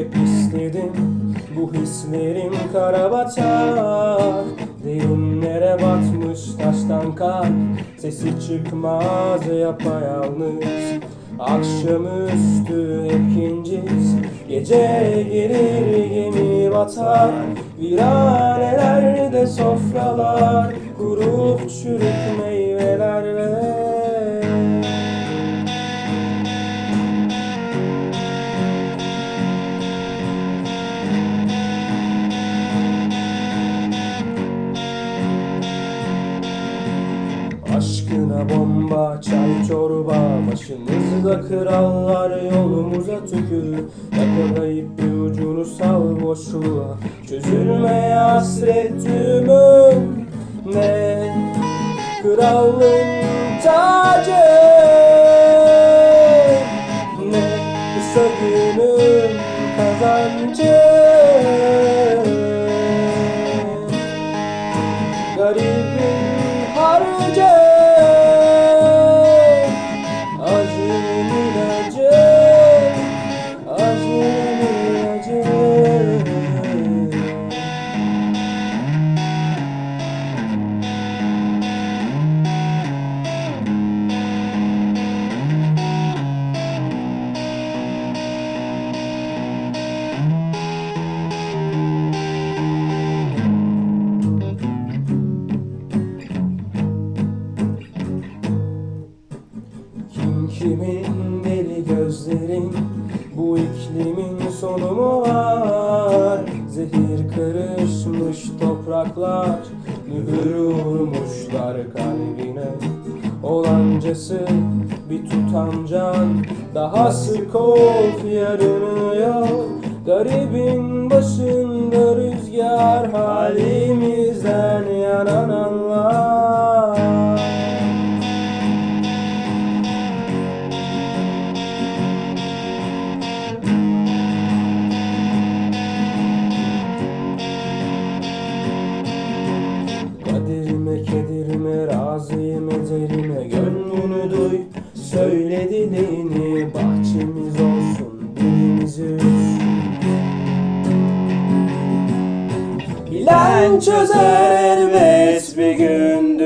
Hep istedim bu hislerim kara batar Derinlere batmış taştan kalp Sesi çıkmaz yapayalnız Akşamüstü hep inciz Gece gelir gemi batar. Viranelerde sofralar Kurup çürük bomba, çay çorba Başımızda krallar yolumuza tükür. Yakalayıp bir ucunu sal boşluğa. Çözülmeye hasret tümüm. Ne krallığın tacı? Ne kısa günün kazancı kimin deli gözlerin Bu iklimin sonu mu var? Zehir karışmış topraklar Mühür vurmuşlar kalbine. Olancası bir tutam can Daha sık of yarını yok Garibin başında rüzgar Halimizden yanan duy. Söyle dilini Bahçemiz olsun dilimizi üz Bilen çözer elbet bir gün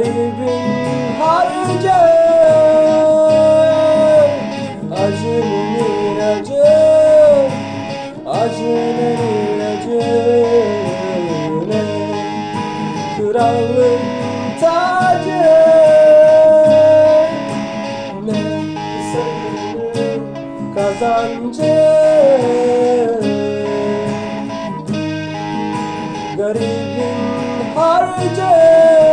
Garibin harcı Acının ilacı Acının ilacı Ne? Kralın tacı Ne? Günün kazancı Garibin harcı